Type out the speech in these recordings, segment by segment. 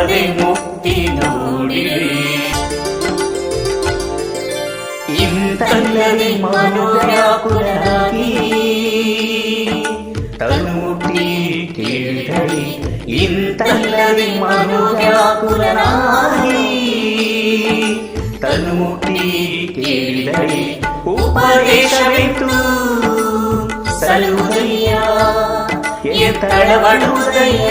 ಅದೇ ಮುಕ್ತಿ ನೋಡಿರಿ ಇಂತಲ್ಲದೆ ಮನೋವ್ಯಾಕುಲರಾಗಿ ತನ್ನುಟಿ ಕೇಳಿದಳಿ ಇಂತಲ್ಲದೆ ಮನೋವ್ಯಾಕುಲನಾಗಿ ತನ್ನುಟಿ ಕೇಳಿದಳಿ ಉಪದೇಶವಿತ್ತು ಸಲುದಯ್ಯ ಎತ್ತಳವಡುವುದಯ್ಯ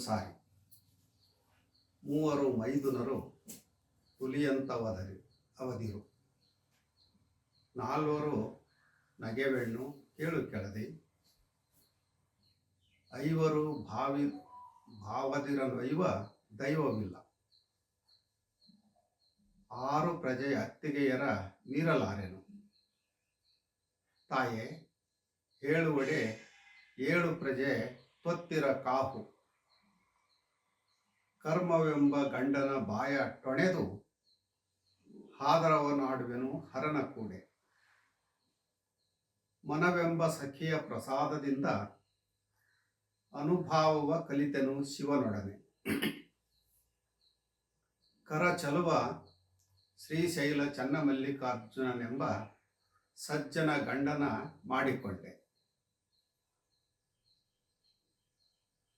ಸಂಸಾರಿ ಮೂವರು ಮೈದುನರು ಹುಲಿಯಂತವದರಿ ಅವಧಿರು. ನಾಲ್ವರು ನಗೆವೆಣ್ಣು ಕೇಳು ಕೆಳದಿ. ಐವರು ಭಾವಿ ಭಾವದಿರನೊಯ್ವ ದೈವವಿಲ್ಲ. ಆರು ಪ್ರಜೆಯ ಅತ್ತಿಗೆಯರ ಮೀರಲಾರೆನು. ತಾಯೇ, ಹೇಳುವಡೆ ಏಳು ಪ್ರಜೆ ತೊತ್ತಿರ ಕಾಹು. ಕರ್ಮವೆಂಬ ಗಂಡನ ಬಾಯ ಟೊಣೆದು ಹಾದರವನಾಡುವೆನು ಹರನ ಕೂಡೆ. ಮನವೆಂಬ ಸಖಿಯ ಪ್ರಸಾದದಿಂದ ಅನುಭಾವವ ಕಲಿತೆನು ಶಿವನೊಡನೆ. ಕರ ಚಲುವ ಶ್ರೀಶೈಲ ಚನ್ನಮಲ್ಲಿಕಾರ್ಜುನನೆಂಬ ಸಜ್ಜನ ಗಂಡನ ಮಾಡಿಕೊಂಡೆ.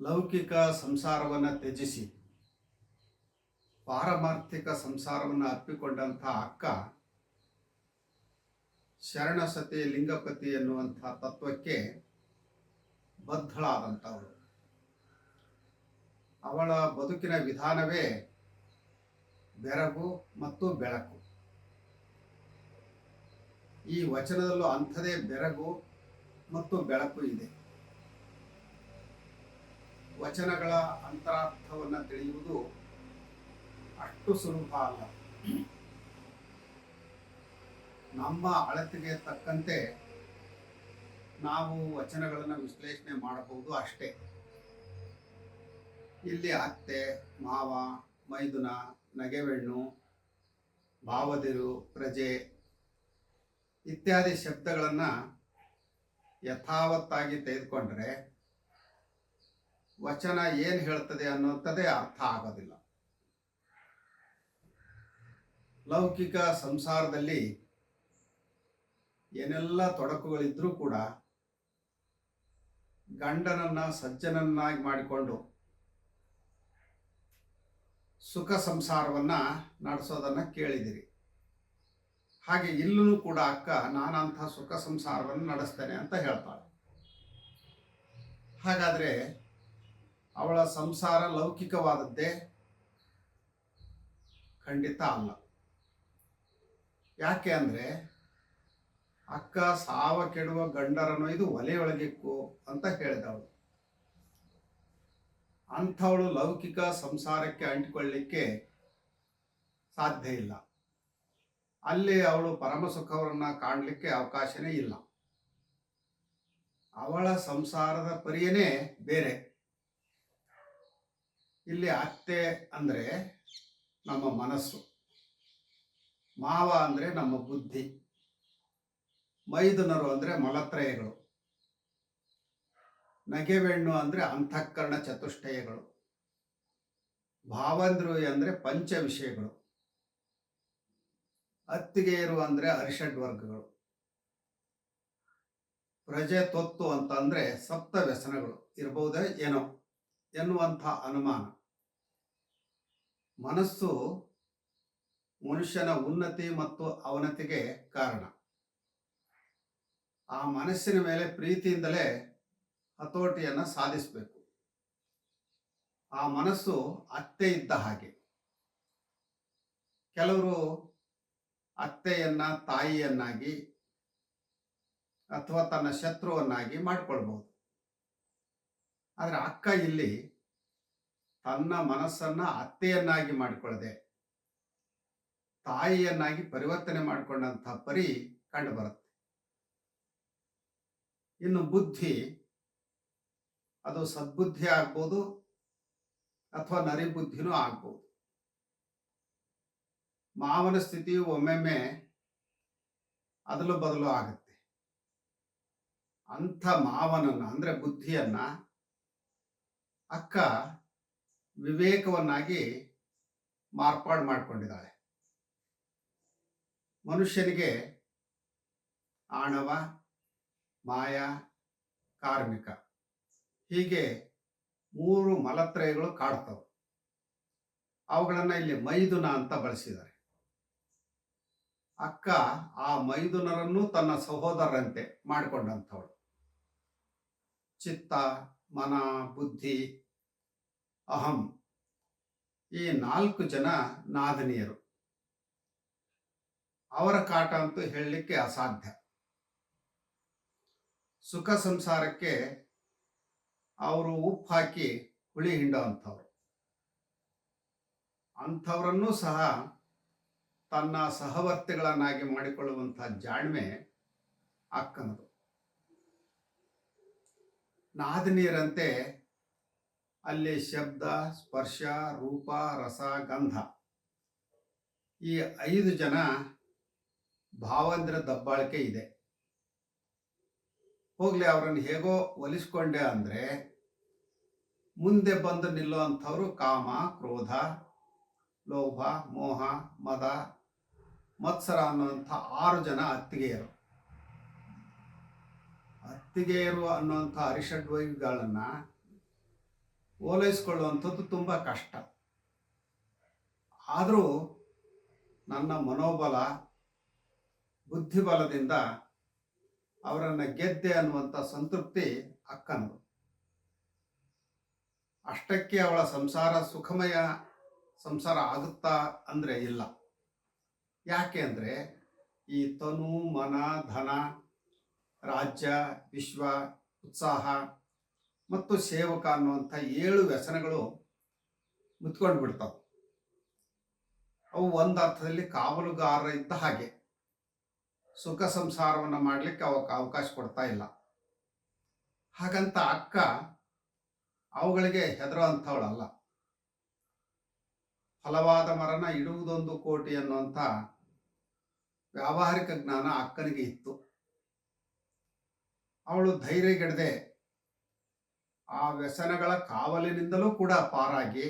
ಲೌಕಿಕ ಸಂಸಾರವನ್ನು ತ್ಯಜಿಸಿ. ಪಾರಮಾರ್ಥಿಕ ಸಂಸಾರವನ್ನು ಅಪ್ಪಿಕೊಂಡಂಥ ಅಕ್ಕ ಶರಣ ಸತಿ ಲಿಂಗಪತಿ ಎನ್ನುವಂಥ ತತ್ವಕ್ಕೆ ಬದ್ಧಳಾದಂಥವಳು. ಅವಳ ಬದುಕಿನ ವಿಧಾನವೇ ಬೆರಗು ಮತ್ತು ಬೆಳಕು. ಈ ವಚನದಲ್ಲೂ ಅಂಥದೇ ಬೆರಗು ಮತ್ತು ಬೆಳಕು ಇದೆ. ವಚನಗಳ ಅಂತರಾರ್ಥವನ್ನು ತಿಳಿಯುವುದು ಅಷ್ಟು ಸುಲಭ ಅಲ್ಲ ನಮ್ಮ ಅಳತೆಗೆ ತಕ್ಕಂತೆ ನಾವು ವಚನಗಳನ್ನು ವಿಶ್ಲೇಷಣೆ ಮಾಡಬಹುದು ಅಷ್ಟೇ. ಇಲ್ಲಿ ಅತ್ತೆ, ಮಾವ, ಮೈದುನ, ನಗೆವೆಣ್ಣು, ಭಾವದಿರು, ಪ್ರಜೆ ಇತ್ಯಾದಿ ಶಬ್ದಗಳನ್ನು ಯಥಾವತ್ತಾಗಿ ತೆಗೆದುಕೊಂಡ್ರೆ ವಚನ ಏನು ಹೇಳ್ತದೆ ಅನ್ನೋಂಥದ್ದೇ ಅರ್ಥ ಆಗೋದಿಲ್ಲ. ಲೌಕಿಕ ಸಂಸಾರದಲ್ಲಿ ಏನೆಲ್ಲ ತೊಡಕುಗಳಿದ್ರೂ ಕೂಡ ಗಂಡನನ್ನ ಸಜ್ಜನನ್ನಾಗಿ ಮಾಡಿಕೊಂಡು ಸುಖ ಸಂಸಾರವನ್ನ ನಡೆಸೋದನ್ನ ಕೇಳಿದಿರಿ. ಹಾಗೆ ಇಲ್ಲೂ ಕೂಡ ಅಕ್ಕ ನಾನಂಥ ಸುಖ ಸಂಸಾರವನ್ನು ನಡೆಸ್ತೇನೆ ಅಂತ ಹೇಳ್ತಾಳೆ. ಹಾಗಾದ್ರೆ ಅವಳ ಸಂಸಾರ ಲೌಕಿಕವಾದದ್ದೇ? ಖಂಡಿತ ಅಲ್ಲ. ಯಾಕೆ ಅಂದ್ರೆ ಅಕ್ಕ ಸಾವ ಕೆಡುವ ಗಂಡರನ್ನು ಇದು ಒಲೆಯೊಳಗಿಕ್ಕು ಅಂತ ಹೇಳಿದವಳು. ಅಂಥವಳು ಲೌಕಿಕ ಸಂಸಾರಕ್ಕೆ ಅಂಟಿಕೊಳ್ಳಿಕ್ಕೆ ಸಾಧ್ಯ ಇಲ್ಲ. ಅಲ್ಲಿ ಅವಳು ಪರಮ ಸುಖವನ್ನ ಕಾಣಲಿಕ್ಕೆ ಅವಕಾಶನೇ ಇಲ್ಲ. ಅವಳ ಸಂಸಾರದ ಪರಿಯನೇ ಬೇರೆ. ಇಲ್ಲಿ ಅತ್ತೆ ಅಂದ್ರೆ ನಮ್ಮ ಮನಸ್ಸು. ಮಾವ ಅಂದ್ರೆ ನಮ್ಮ ಬುದ್ಧಿ. ಮೈದುನರು ಅಂದ್ರೆ ಮಲತ್ರಯಗಳು. ನಗೆವೆಣ್ಣು ಅಂದ್ರೆ ಅಂತಃಕರಣ ಚತುಷ್ಟಯಗಳು. ಭಾವಂದ್ರು ಅಂದ್ರೆ ಪಂಚ ವಿಷಯಗಳು ಅತ್ತಿಗೆಯರು ಅಂದ್ರೆ ಅರಿಷಡ್ ವರ್ಗಗಳು. ಪ್ರಜೆ ತೊತ್ತು ಅಂತ ಅಂದ್ರೆ ಸಪ್ತ ವ್ಯಸನಗಳು. ಇರಬಹುದೇ ಏನೋ ಎನ್ನುವಂಥ ಅನುಮಾನ. ಮನಸ್ಸು ಮನುಷ್ಯನ ಉನ್ನತಿ ಮತ್ತು ಅವನತಿಗೆ ಕಾರಣ. ಆ ಮನಸ್ಸಿನ ಮೇಲೆ ಪ್ರೀತಿಯಿಂದಲೇ ಹತೋಟಿಯನ್ನು ಸಾಧಿಸಬೇಕು. ಆ ಮನಸ್ಸು ಅತ್ತೆ ಇದ್ದ ಹಾಗೆ. ಕೆಲವರು ಅತ್ತೆಯನ್ನ ತಾಯಿಯನ್ನಾಗಿ ಅಥವಾ ತನ್ನ ಶತ್ರುವನ್ನಾಗಿ ಮಾಡಿಕೊಳ್ಬಹುದು ಆದರೆ ಅಕ್ಕ ಇಲ್ಲಿ ತನ್ನ ಮನಸ್ಸನ್ನ ಅತ್ತೆಯನ್ನಾಗಿ ಮಾಡಿಕೊಳ್ಳದೆ ತಾಯಿಯನ್ನಾಗಿ ಪರಿವರ್ತನೆ ಮಾಡಿಕೊಂಡಂಥ ಪರಿ ಕಂಡು ಬರುತ್ತೆ. ಇನ್ನು ಬುದ್ಧಿ, ಅದು ಸದ್ಬುದ್ಧಿ ಆಗ್ಬೋದು ಅಥವಾ ನರಿಬುದ್ಧಿನೂ ಆಗ್ಬೋದು. ಮಾವನ ಸ್ಥಿತಿಯು ಒಮ್ಮೆಮ್ಮೆ ಅದಲು ಬದಲು ಆಗುತ್ತೆ. ಅಂಥ ಮಾವನನ್ನ, ಅಂದ್ರೆ ಬುದ್ಧಿಯನ್ನ ಅಕ್ಕ ವಿವೇಕವನ್ನಾಗಿ ಮಾರ್ಪಾಡು ಮಾಡಿಕೊಂಡಿದ್ದಾಳೆ. ಮನುಷ್ಯನಿಗೆ ಆಣವ, ಮಾಯ, ಕಾರ್ಮಿಕ ಹೀಗೆ ಮೂರು ಮಲತ್ರಯಗಳು ಕಾಡ್ತವೆ ಅವುಗಳನ್ನು ಇಲ್ಲಿ ಮೈದುನ ಅಂತ ಬಳಸಿದ್ದಾರೆ. ಅಕ್ಕ ಆ ಮೈದುನರನ್ನು ತನ್ನ ಸಹೋದರರಂತೆ ಮಾಡಿಕೊಂಡಂಥವಳು. ಚಿತ್ತ, ಮನ, ಬುದ್ಧಿ, ಅಹಂ ಈ ನಾಲ್ಕು ಜನ ನಾದನೀಯರು. ಅವರ ಕಾಟ ಅಂತೂ ಹೇಳಲಿಕ್ಕೆ ಅಸಾಧ್ಯ. ಸುಖ ಸಂಸಾರಕ್ಕೆ ಅವರು ಉಪ್ಪು ಹಾಕಿ ಹುಳಿ ಹಿಂಡೋ ಅಂಥವ್ರು. ಅಂಥವರನ್ನೂ ಸಹ ತನ್ನ ಸಹವರ್ತಿಗಳನ್ನಾಗಿ ಮಾಡಿಕೊಳ್ಳುವಂಥ ಜಾಣ್ಮೆ ಅಕ್ಕನದು. ನಾದಿನಿಯರಂತೆ ಅಲ್ಲಿ ಶಬ್ದ, ಸ್ಪರ್ಶ, ರೂಪ, ರಸ, ಗಂಧ ಈ ಐದು ಜನ ಭಾವಂದ್ರ ದಬ್ಬಾಳಿಕೆ ಇದೆ. ಹೋಗ್ಲಿ, ಅವರನ್ನು ಹೇಗೋ ಒಲಿಸ್ಕೊಂಡೆ ಅಂದ್ರೆ ಮುಂದೆ ಬಂದು ನಿಲ್ಲುವಂಥವ್ರು ಕಾಮ, ಕ್ರೋಧ, ಲೋಭ, ಮೋಹ, ಮದ, ಮತ್ಸರ ಅನ್ನುವಂಥ ಆರು ಜನ ಅತ್ತಿಗೆಯರು. ಅತ್ತಿಗೆಯರು ಅನ್ನುವಂಥ ಅರಿಷಡ್ವೈಗಳನ್ನ ಓಲೈಸ್ಕೊಳ್ಳುವಂಥದ್ದು ತುಂಬ ಕಷ್ಟ. ಆದರೂ ನನ್ನ ಮನೋಬಲ ಬುದ್ಧಿಬಲದಿಂದ ಅವರನ್ನು ಗೆದ್ದೆ ಅನ್ನುವಂಥ ಸಂತೃಪ್ತಿ ಅಕ್ಕನದು ಅಷ್ಟಕ್ಕೆ ಅವಳ ಸಂಸಾರ ಸುಖಮಯ ಸಂಸಾರ ಆಗುತ್ತಾ ಅಂದರೆ ಇಲ್ಲ. ಯಾಕೆ ಅಂದರೆ ಈ ತನು, ಮನ, ಧನ, ರಾಜ್ಯ, ವಿಶ್ವ, ಉತ್ಸಾಹ ಮತ್ತು ಸೇವಕ ಅನ್ನುವಂಥ ಏಳು ವ್ಯಸನಗಳು ಮುತ್ಕೊಂಡು ಬಿಡ್ತಾವೆ. ಅವು ಒಂದು ಅರ್ಥದಲ್ಲಿ ಕಾವಲುಗಾರ ಇದ್ದ ಹಾಗೆ. ಸುಖ ಸಂಸಾರವನ್ನು ಮಾಡಲಿಕ್ಕೆ ಅವಕ್ಕೆ ಅವಕಾಶ ಕೊಡ್ತಾ ಇಲ್ಲ. ಹಾಗಂತ ಅಕ್ಕ ಅವುಗಳಿಗೆ ಹೆದರೋ ಅಂಥವಳಲ್ಲ. ಫಲವಾದ ಮರನ ಇಡುವುದೊಂದು ಕೋಟಿ ಅನ್ನುವಂಥ ವ್ಯಾವಹಾರಿಕ ಜ್ಞಾನ ಅಕ್ಕನಿಗೆ ಇತ್ತು. ಅವಳು ಧೈರ್ಯಗೆಡದೆ ಆ ವ್ಯಸನಗಳ ಕಾವಲಿನಿಂದಲೂ ಕೂಡ ಪಾರಾಗಿ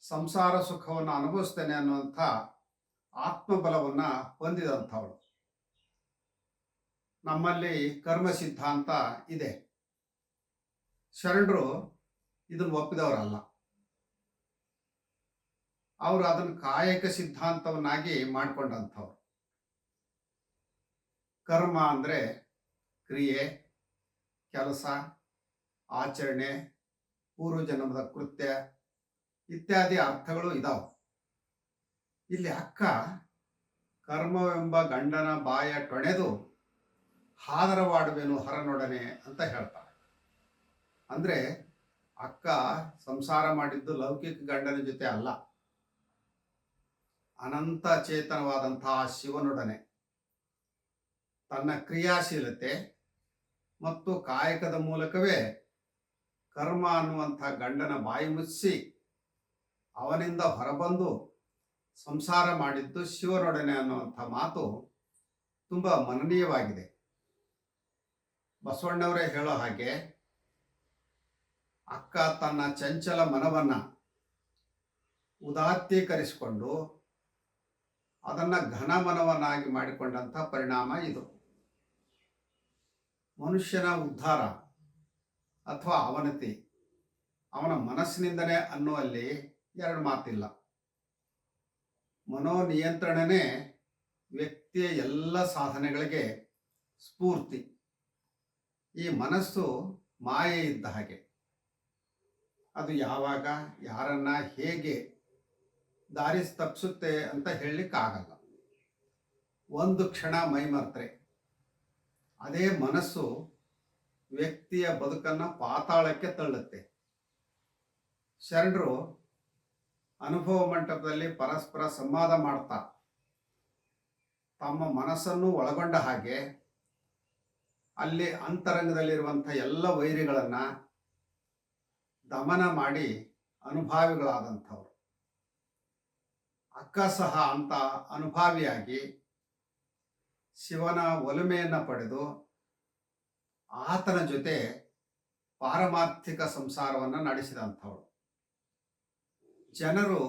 ಸಂಸಾರ ಸುಖವನ್ನು ಅನುಭವಿಸ್ತೇನೆ ಅನ್ನುವಂಥ ಆತ್ಮಬಲವನ್ನು ಹೊಂದಿದಂಥವಳು. ನಮ್ಮಲ್ಲಿ ಕರ್ಮ ಸಿದ್ಧಾಂತ ಇದೆ. ಶರಣರು ಇದನ್ನು ಒಪ್ಪಿದವರಲ್ಲ. ಅವರು ಅದನ್ನು ಕಾಯಕ ಸಿದ್ಧಾಂತವನ್ನಾಗಿ ಮಾಡಿಕೊಂಡಂಥವ್ರು. ಕರ್ಮ ಅಂದರೆ ಕ್ರಿಯೆ, ಕೆಲಸ, ಆಚರಣೆ, ಪೂರ್ವಜನ್ಮದ ಕೃತ್ಯ ಇತ್ಯಾದಿ ಅರ್ಥಗಳು ಇದಾವೆ. ಇಲ್ಲಿ ಅಕ್ಕ ಕರ್ಮವೆಂಬ ಗಂಡನ ಬಾಯ ಟೊಣೆದು ಹಾದರವಾಡುವೆನು ಹರನೊಡನೆ ಅಂತ ಹೇಳ್ತಾಳೆ ಅಂದರೆ ಅಕ್ಕ ಸಂಸಾರ ಮಾಡಿದ್ದು ಲೌಕಿಕ ಗಂಡನ ಜೊತೆ ಅಲ್ಲ. ಅನಂತ ಚೇತನವಾದಂತಹ ಶಿವನೊಡನೆ. ತನ್ನ ಕ್ರಿಯಾಶೀಲತೆ ಮತ್ತು ಕಾಯಕದ ಮೂಲಕವೇ ಕರ್ಮ ಅನ್ನುವಂಥ ಗಂಡನ ಬಾಯಿ ಮುಚ್ಚಿ ಅವನಿಂದ ಹೊರಬಂದು ಸಂಸಾರ ಮಾಡಿದ್ದು ಶಿವನೊಡನೆ ಅನ್ನುವಂಥ ಮಾತು ತುಂಬ ಮನನೀಯವಾಗಿದೆ. ಬಸವಣ್ಣವರೇ ಹೇಳೋ ಹಾಗೆ ಅಕ್ಕ ತನ್ನ ಚಂಚಲ ಮನವನ್ನ ಉದಾತ್ತೀಕರಿಸಿಕೊಂಡು ಅದನ್ನ ಘನ ಮನವನ್ನಾಗಿ ಮಾಡಿಕೊಂಡಂಥ ಪರಿಣಾಮ ಇದು. ಮನುಷ್ಯನ ಉದ್ಧಾರ ಅಥವಾ ಅವನತಿ, ಅವನ ಮನಸ್ಸಿನಿಂದನೇ ಅನ್ನುವಲ್ಲಿ ಎರಡು ಮಾತಿಲ್ಲ. ಮನೋನಿಯಂತ್ರಣನೇ ವ್ಯಕ್ತಿಯ ಎಲ್ಲ ಸಾಧನೆಗಳಿಗೆ ಸ್ಫೂರ್ತಿ. ಈ ಮನಸ್ಸು ಮಾಯೆ ಇದ್ದ ಹಾಗೆ. ಅದು ಯಾವಾಗ, ಯಾರನ್ನ ಹೇಗೆ ದಾರಿ ತಪ್ಪಿಸುತ್ತೆ ಅಂತ ಹೇಳಲಿಕ್ಕಾಗಲ್ಲ. ಒಂದು ಕ್ಷಣ ಮೈಮರ್ತ್ರೆ ಅದೇ ಮನಸ್ಸು ವ್ಯಕ್ತಿಯ ಬದುಕನ್ನು ಪಾತಾಳಕ್ಕೆ ತಳ್ಳುತ್ತೆ. ಶರಣರು ಅನುಭವ ಮಂಟಪದಲ್ಲಿ ಪರಸ್ಪರ ಸಂವಾದ ಮಾಡ್ತಾ ತಮ್ಮ ಮನಸ್ಸನ್ನು ಒಳಗೊಂಡ ಹಾಗೆ ಅಲ್ಲಿ ಅಂತರಂಗದಲ್ಲಿರುವಂಥ ಎಲ್ಲ ವೈರಿಗಳನ್ನು ದಮನ ಮಾಡಿ ಅನುಭಾವಿಗಳಾದಂಥವ್ರು. ಅಕ್ಕ ಸಹ ಅಂತ ಅನುಭಾವಿಯಾಗಿ ಶಿವನ ಒಲುಮೆಯನ್ನು ಪಡೆದು ಆತನ ಜೊತೆ ಪಾರಮಾರ್ಥಿಕ ಸಂಸಾರವನ್ನು ನಡೆಸಿದಂಥವಳು. ಜನರು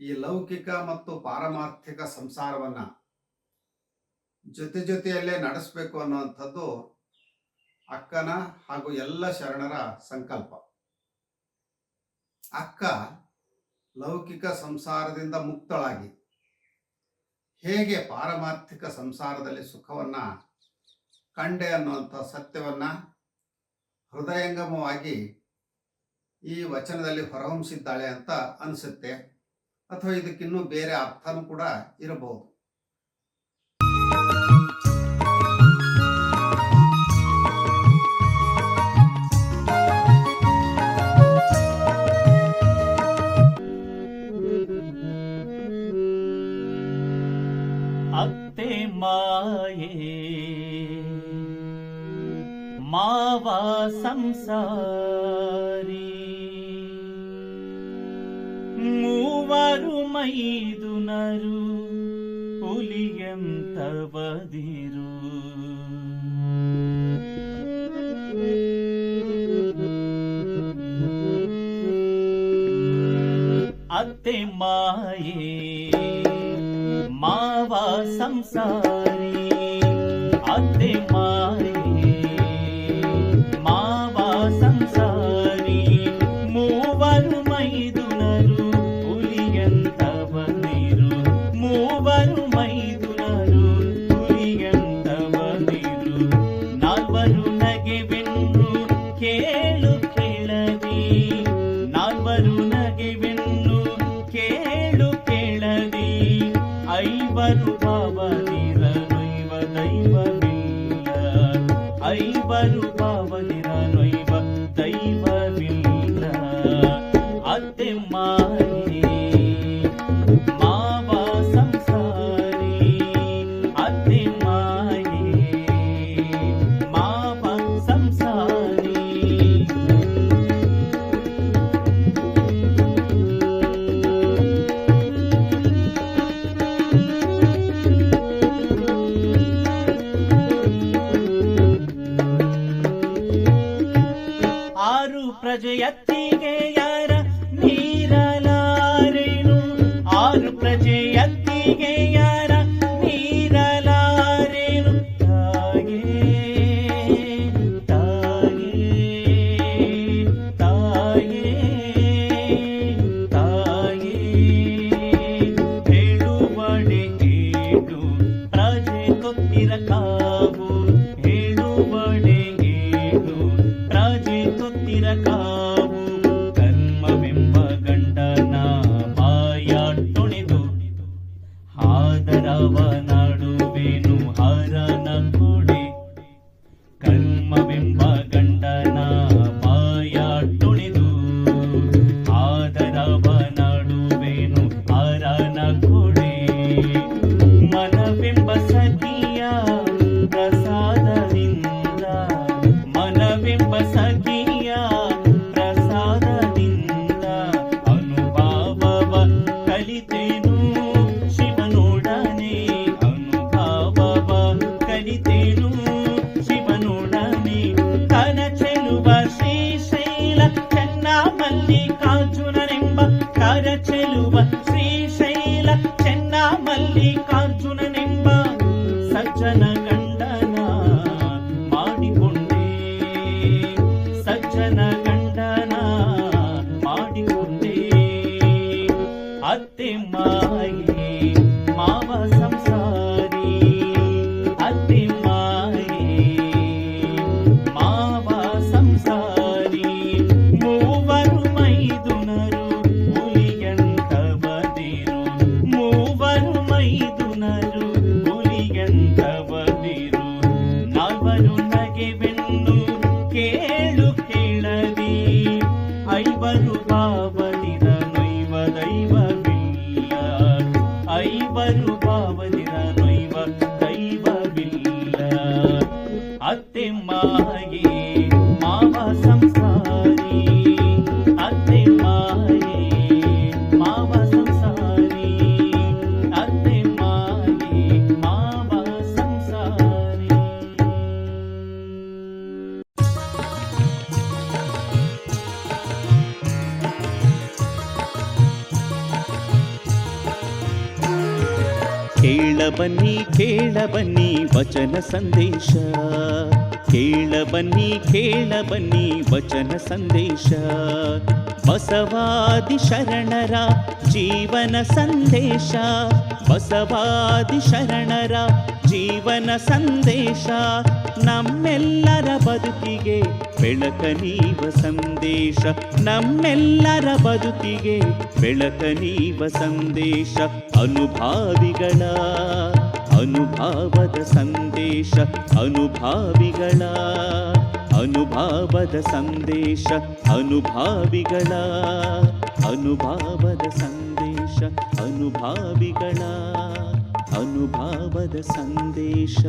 ಈ ಲೌಕಿಕ ಮತ್ತು ಪಾರಮಾರ್ಥಿಕ ಸಂಸಾರವನ್ನ ಜೊತೆ ಜೊತೆಯಲ್ಲೇ ನಡೆಸಬೇಕು ಅನ್ನುವಂಥದ್ದು ಅಕ್ಕನ ಹಾಗೂ ಎಲ್ಲ ಶರಣರ ಸಂಕಲ್ಪ. ಅಕ್ಕ ಲೌಕಿಕ ಸಂಸಾರದಿಂದ ಮುಕ್ತಳಾಗಿ ಹೇಗೆ ಪಾರಮಾರ್ಥಿಕ ಸಂಸಾರದಲ್ಲಿ ಸುಖವನ್ನ ಕಂಡೆ ಅನ್ನುವಂಥ ಸತ್ಯವನ್ನ ಹೃದಯಂಗಮವಾಗಿ ಈ ವಚನದಲ್ಲಿ ಹೊರಹೊಮ್ಮಿಸಿದ್ದಾಳೆ ಅಂತ ಅನಿಸುತ್ತೆ. ಅಥವಾ ಇದಕ್ಕಿನ್ನೂ ಬೇರೆ ಅರ್ಥನೂ ಕೂಡ ಇರಬಹುದು. ಮಾಯೆ ಮಾವ ಸಂಸಾರಿ ಅತ್ತೆ ದೈವವಿಲ್ಲ ಐವರು ಭಾವನಿರನೊಯ್ವ ದೈವವಿಲ್ಲ ಅತ್ತೆ ಮಾಯೆ ಆರು ಪ್ರಜೆಯತ್ತಿಗೆ ಯಾರ ನೀರಲಾರೇನು? ಆರು ಪ್ರಜೆಯತ್ತಿಗೆ ಬನ್ನಿ ಕೇಳ ಬನ್ನಿ ವಚನ ಸಂದೇಶ. ಕೇಳ ಬನ್ನಿ ಕೇಳ ಬನ್ನಿ ವಚನ ಸಂದೇಶ. ಬಸವಾದಿ ಶರಣರ ಜೀವನ ಸಂದೇಶ. ಬಸವಾದಿ ಶರಣರ ಜೀವನ ಸಂದೇಶ, ನಮ್ಮೆಲ್ಲರ ಬದುಕಿಗೆ ಬೆಳಕ ನೀವ ಸಂದೇಶ, ನಮ್ಮೆಲ್ಲರ ಬದುಕಿಗೆ ಬೆಳಕ ನೀವ ಸಂದೇಶ, ಅನುಭಾವಿಗಳ, ಅನುಭಾವದ ಸಂದೇಶ, ಅನುಭಾವಿಗಳ, ಅನುಭಾವದ ಸಂದೇಶ, ಅನುಭಾವಿಗಳ, ಅನುಭಾವದ ಸಂದೇಶ. ಅನುಭಾವಿಗಳ ಅನುಭಾವದ ಸಂದೇಶ.